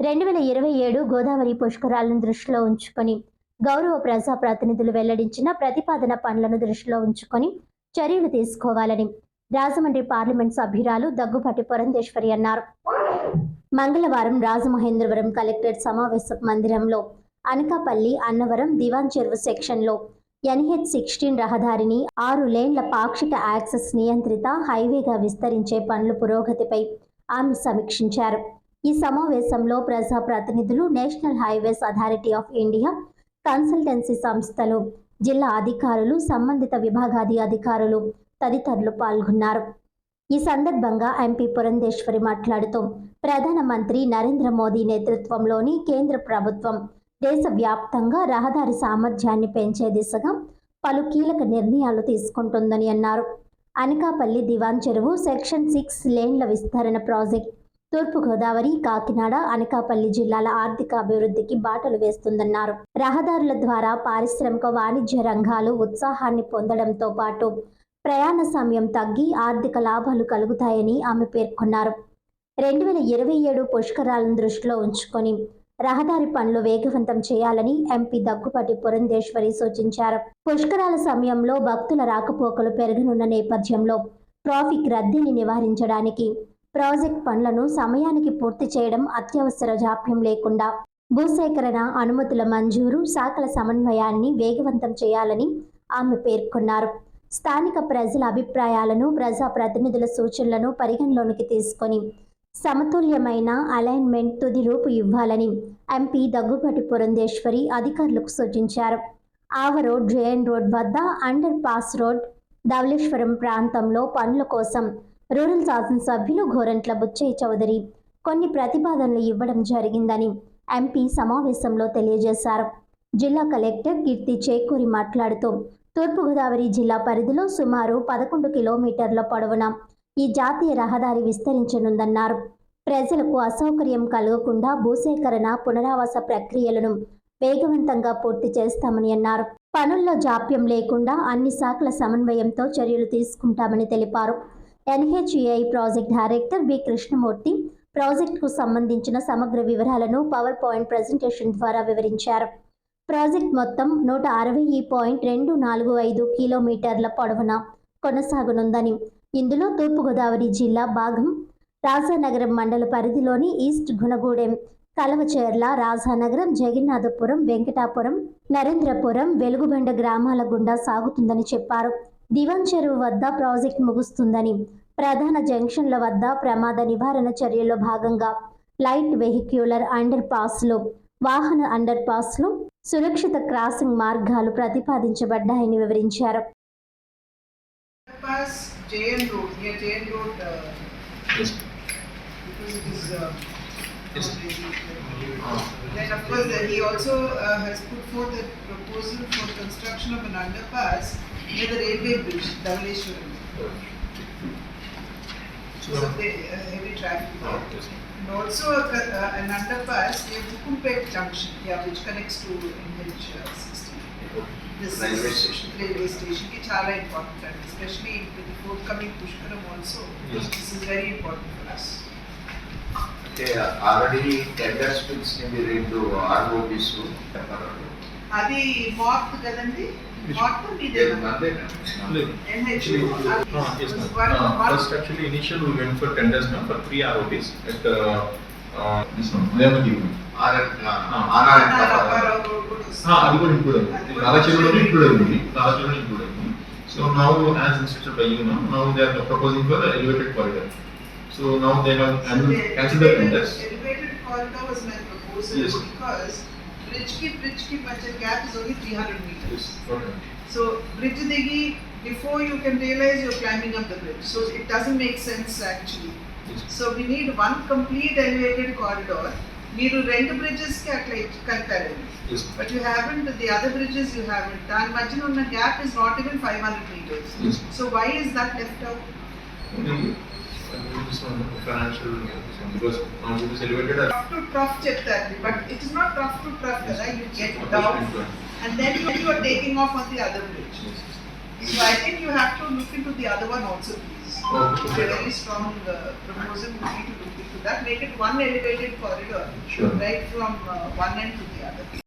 రెండు వేల ఇరవై ఏడు గోదావరి పుష్కరాలను దృష్టిలో ఉంచుకొని గౌరవ ప్రజా ప్రతినిధులు వెల్లడించిన ప్రతిపాదన పనులను దృష్టిలో ఉంచుకొని చర్యలు తీసుకోవాలని రాజమండ్రి పార్లమెంట్ సభ్యురాలు దగ్గుపాటి పురంధేశ్వరి అన్నారు. మంగళవారం రాజమహేంద్రవరం కలెక్టరేట్ సమావేశ మందిరంలో అనకాపల్లి అన్నవరం దివాన్ చెరువు సెక్షన్లో ఎన్హెచ్ సిక్స్టీన్ రహదారిని ఆరు లేన్ల పాక్షిక యాక్సెస్ నియంత్రిత హైవేగా విస్తరించే పనుల పురోగతిపై ఆమె సమీక్షించారు. ఈ సమావేశంలో ప్రజా ప్రతినిధులు national highways authority of India consultancy సంస్థలు జిల్లా అధికారులు సంబంధిత విభాగాది అధికారులు తదితరులు పాల్గొన్నారు. ఈ సందర్భంగా ఎంపీ పురంధేశ్వరి మాట్లాడుతూ ప్రధానమంత్రి నరేంద్ర మోదీ నేతృత్వంలోని కేంద్ర ప్రభుత్వం దేశవ్యాప్తంగా రహదారి సామర్థ్యాన్ని పెంచే దిశగా పలు కీలక నిర్ణయాలు తీసుకుంటుందని అన్నారు. అనకాపల్లి దివాన్ చెరువు సెక్షన్ సిక్స్ లేన్ల విస్తరణ ప్రాజెక్ట్ తూర్పుగోదావరి కాకినాడ అనకాపల్లి జిల్లాల ఆర్థిక అభివృద్ధికి బాటలు వేస్తుందన్నారు. రహదారుల ద్వారా పారిశ్రామిక వాణిజ్య రంగాలు ఉత్సాహాన్ని పొందడంతో పాటు ప్రయాణ సమయం తగ్గి ఆర్థిక లాభాలు కలుగుతాయని ఆమె పేర్కొన్నారు. రెండు వేల ఇరవై ఏడు పుష్కరాలను దృష్టిలో ఉంచుకొని రహదారి పనులు వేగవంతం చేయాలని ఎంపీ దగ్గుపాటి పురంధేశ్వరి సూచించారు. పుష్కరాల సమయంలో భక్తుల రాకపోకలు పెరగనున్న నేపథ్యంలో ట్రాఫిక్ రద్దీని నివారించడానికి ప్రాజెక్ట్ పనులను సమయానికి పూర్తి చేయడం అత్యవసర జాప్యం లేకుండా భూసేకరణ అనుమతుల మంజూరు శాఖల సమన్వయాన్ని వేగవంతం చేయాలని ఆమె పేర్కొన్నారు. స్థానిక ప్రజల అభిప్రాయాలను ప్రజా ప్రతినిధుల సూచనలను పరిగణలోనికి తీసుకొని సమతుల్యమైన అలైన్మెంట్ తుది రూపు ఇవ్వాలని ఎంపీ దగ్గుబాటి పురంధేశ్వరి అధికారులకు సూచించారు. ఆవ రోడ్ జేఎన్ రోడ్ వద్ద అండర్ పాస్ రోడ్ ధవళేశ్వరం ప్రాంతంలో పనుల కోసం రూరల్ శాసనసభ్యులు గోరంట్ల బుచ్చయ్య చౌదరి కొన్ని ప్రతిపాదనలు ఇవ్వడం జరిగిందని ఎంపీ సమావేశంలో తెలియజేశారు. జిల్లా కలెక్టర్ కీర్తి చేకూరి మాట్లాడుతూ తూర్పుగోదావరి జిల్లా పరిధిలో సుమారు పదకొండు కిలోమీటర్ల పొడవున ఈ జాతీయ రహదారి విస్తరించనుందన్నారు. ప్రజలకు అసౌకర్యం కలగకుండా భూసేకరణ పునరావాస ప్రక్రియలను వేగవంతంగా పూర్తి చేస్తామని అన్నారు. పనుల్లో జాప్యం లేకుండా అన్ని శాఖల సమన్వయంతో చర్యలు తీసుకుంటామని తెలిపారు. NHAI project director B Krishnamurthy ప్రాజెక్టుకు సంబంధించిన సమగ్ర వివరాలను పవర్ పాయింట్ ప్రజెంటేషన్ ద్వారా వివరించారు. ప్రాజెక్ట్ మొత్తం నూట అరవై పాయింట్ రెండు నాలుగు ఐదు కిలోమీటర్ల పొడవున కొనసాగనుందని ఇందులో తూర్పుగోదావరి జిల్లా భాగం రాజానగరం మండల పరిధిలోని ఈస్ట్ గుణగూడెం కలవచేర్ల రాజానగరం జగన్నాథపురం వెంకటాపురం నరేంద్రపురం వెలుగుబండ గ్రామాల గుండా సాగుతుందని చెప్పారు. దివాన్ చెరువు వద్ద ప్రాజెక్ట్ ముగుస్తుందని ప్రధాన జంక్షన్ల వద్ద ప్రమాద నివారణ చర్యల్లో భాగంగా లైట్ వెహిక్యులర్ అండర్ పాస్లో వాహన అండర్ పాస్లో సురక్షిత క్రాసింగ్ మార్గాలు ప్రతిపాదించబడ్డాయని వివరించారు Pass JN Road, near JN Road, uh, Yes. because it is, uh, Yes. Then of course, he also uh, has put forth a proposal for construction of an underpass near the railway bridge, Dhavaleshwaram. So So, the uh, heavy traffic oh, yes. And also a uh, an underpass near Bukumpet Junction, yeah, which connects to NH uh, sixteen. This Railway station. Railway station ki చాలా important especially with the forthcoming Pushkaram also. Yes. This is very important for us. Already tenders పిలిచినవి రెండు ROBs అది mark కదండి? uh, first, actually, initial we went for tenders, ma'am, for three ROBs at, uh, uh, this one, Neyamagivu. Ah, అది కూడా include అయింది నాగచెరువులో ఇంక్లూడ్ అయింది నాగచెరువులో ఇంక్లూడ్ అయింది so now as instructed by you now now they are proposing for elevated corridor So now they have cancel the tenders Elevated corridor was my proposal Yes. because bridge ki bridge ki budget gap is only three hundred meters. Okay So bridge digi before you can realize you're climbing up the bridge. So it doesn't make sense actually. So we need one complete elevated corridor. మీరు రెండు bridges కి అట్లా ఇచ్చి కలిపారండి yes but you haven't the other bridges you haven't దాని మధ్యన ఉన్న gap is not even five hundred meters yes so why is that left out only this one financial because now it is elevated as trough to trough చెప్తారు but it is not trough to trough కదా you get down and then you, you are taking off on the other bridge. So I think you have to look into the other one also, please. Okay, It's okay. a very strong uh, proposal, we need to look into that, make it one elevated corridor, Sure. right from uh, one end to the other.